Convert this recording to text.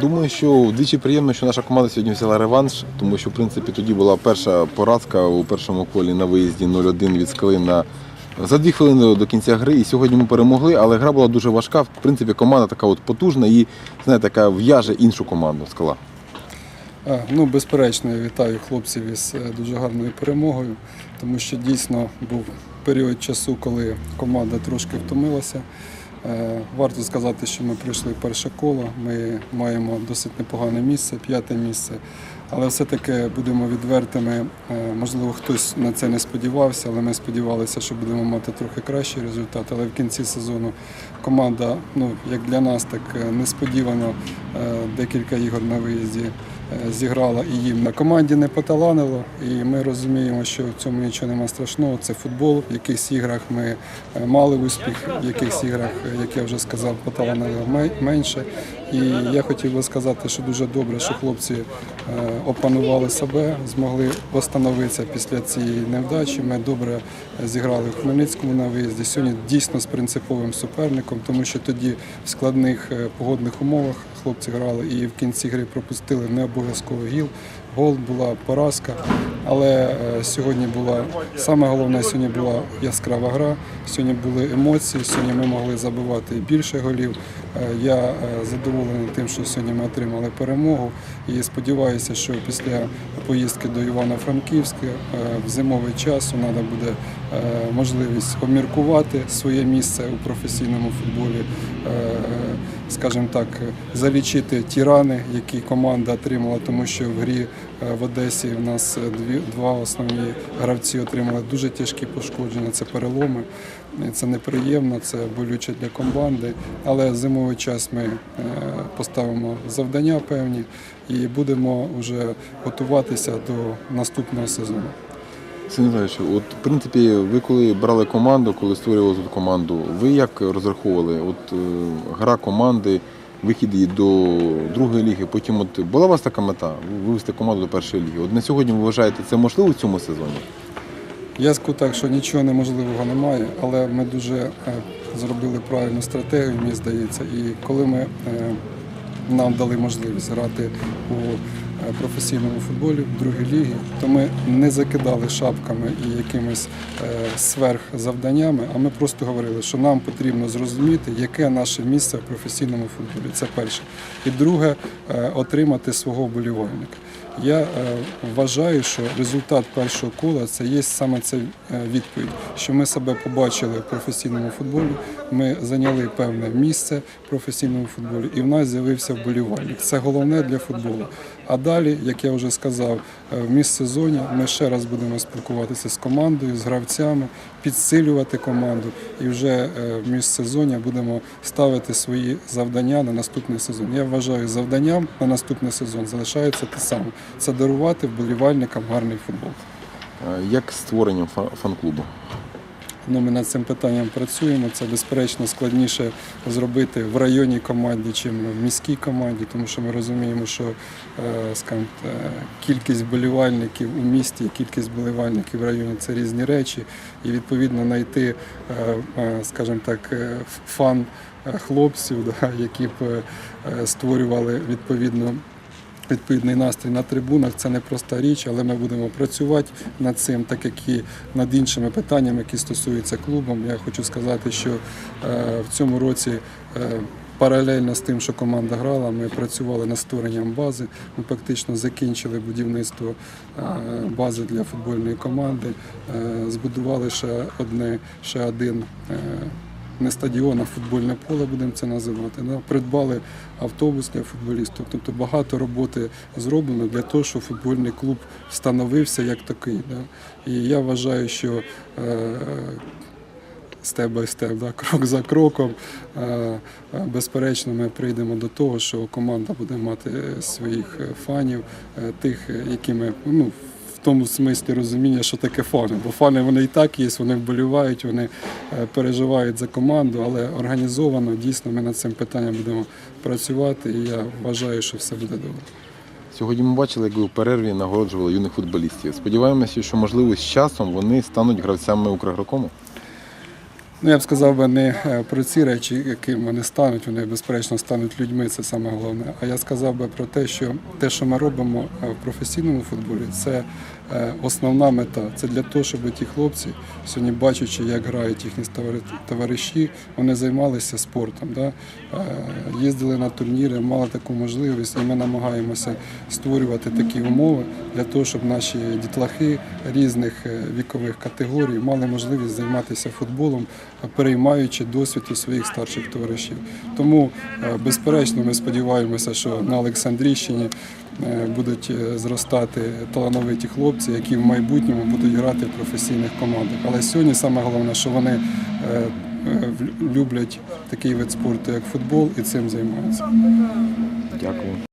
Думаю, що вдвічі приємно, що наша команда сьогодні взяла реванш, тому що в принципі тоді була перша поразка у першому колі на виїзді 0-1 від скали на за дві хвилини до кінця гри. І сьогодні ми перемогли, але гра була дуже важка. В принципі, команда така от потужна і знаєте, така в'яже іншу команду скала. Ну, безперечно, я вітаю хлопців із е, дуже гарною перемогою, тому що дійсно був період часу, коли команда трошки втомилася. Е, Варто сказати, що ми пройшли перше коло, ми маємо досить непогане місце, п'яте місце. Але все-таки будемо відвертими. Е, Можливо, хтось на це не сподівався, але ми сподівалися, що будемо мати трохи кращий результат. Але в кінці сезону команда, ну як для нас, так е, несподівано декілька ігор на виїзді зіграла і їм на команді не поталанило. І ми розуміємо, що в цьому нічого немає страшного. Це футбол. В якихось іграх ми е, мали успіх, в якихось іграх, е, як я вже сказав, поталанило менше. І я хотів би сказати, що дуже добре, що хлопці е, опанували себе, змогли встановитися після цієї невдачі. Ми добре зіграли в Хмельницькому на виїзді. Сьогодні дійсно з принциповим суперником, тому що тоді в складних е, погодних умовах хлопці грали і в кінці гри пропустили не обов'язково гіл. Гол була поразка, але е, сьогодні була саме головне сьогодні була яскрава гра. Сьогодні були емоції. Сьогодні ми могли забивати більше голів. Я е, задоволений тим, що сьогодні ми отримали перемогу. І сподіваюся, що після поїздки до Івано-Франківська е, в зимовий час треба буде е, можливість обміркувати своє місце у професійному футболі, е, скажімо так, залічити ті рани, які команда отримала, тому що в грі е, в Одесі в нас е, дві, два основні гравці отримали дуже тяжкі пошкодження. Це переломи. Це неприємно, це болюче для команди. Але зимовий час ми е, поставимо завдання певні і будемо вже готуватися до наступного сезону. Михайлович, от в принципі, ви коли брали команду, коли створювали тут команду, ви як розраховували? От е, гра команди, вихід її до другої ліги, потім от була у вас така мета вивести команду до першої ліги? От на сьогодні ви вважаєте це можливо в цьому сезоні? Я так, що нічого неможливого немає, але ми дуже е, зробили правильну стратегію, мені здається. І коли ми е, нам дали можливість грати у професійному футболі в другій лігі, то ми не закидали шапками і якимись е, сверхзавданнями, а ми просто говорили, що нам потрібно зрозуміти, яке наше місце в професійному футболі. Це перше. І друге, е, отримати свого вболівальника. Я е, вважаю, що результат першого кола це є саме ця е, відповідь, що ми себе побачили в професійному футболі. Ми зайняли певне місце в професійному футболі, і в нас з'явився вболівальник. Це головне для футболу. А далі, як я вже сказав, е, в міжсезоні ми ще раз будемо спілкуватися з командою, з гравцями, підсилювати команду, і вже е, в міжсезоні будемо ставити свої завдання на наступний сезон. Я вважаю, завданням на наступний сезон залишається те саме: це дарувати вболівальникам гарний футбол. Е, Як з створенням фа- фан-клубу? Ну, ми над цим питанням працюємо. Це безперечно складніше зробити в районній команді, чим в міській команді, тому що ми розуміємо, що е, скажімо, е, кількість болівальників у місті, кількість болівальників в районі це різні речі. І відповідно знайти, е, скажімо так, фан хлопців, які б створювали відповідно відповідний настрій на трибунах. Це не проста річ, але ми будемо працювати над цим, так як і над іншими питаннями, які стосуються клубом. Я хочу сказати, що е, в цьому році. е, Паралельно з тим, що команда грала, ми працювали над створенням бази. Ми фактично закінчили будівництво е, бази для футбольної команди. Збудували ще одне, ще один не стадіон, а футбольне поле, будемо це називати. Да? Придбали автобус для футболістів. Тобто багато роботи зроблено для того, щоб футбольний клуб встановився як такий. Да? І я вважаю, що степ степ, крок за кроком. е, е, Безперечно, ми прийдемо до того, що команда буде мати своїх е, фанів, тих, які ми ну, тому смислі розуміння, що таке фани. Бо фани вони і так є, вони вболівають, вони е, переживають за команду, але організовано дійсно ми над цим питанням будемо працювати. І я вважаю, що все буде добре. Сьогодні ми бачили, як ви у перерві нагороджували юних футболістів. Сподіваємося, що можливо з часом вони стануть гравцями Укргрокому. Ну, я б сказав би не е, про ці речі, яким вони стануть, вони безперечно стануть людьми, це саме головне. А я сказав би про те, що те, що ми робимо е, в професійному футболі, це е, основна мета. Це для того, щоб ті хлопці, сьогодні бачачи, як грають їхні товариші, вони займалися спортом. Да? Їздили на турніри, мали таку можливість, і ми намагаємося створювати такі умови для того, щоб наші дітлахи різних вікових категорій мали можливість займатися футболом, переймаючи досвід у своїх старших товаришів. Тому, е, безперечно, ми сподіваємося, що на Олександрійщині е, будуть е, зростати талановиті хлопці, які в майбутньому будуть грати в професійних командах. Але сьогодні саме головне, що вони люблять такий вид спорту, як футбол, і цим займаються. Дякую.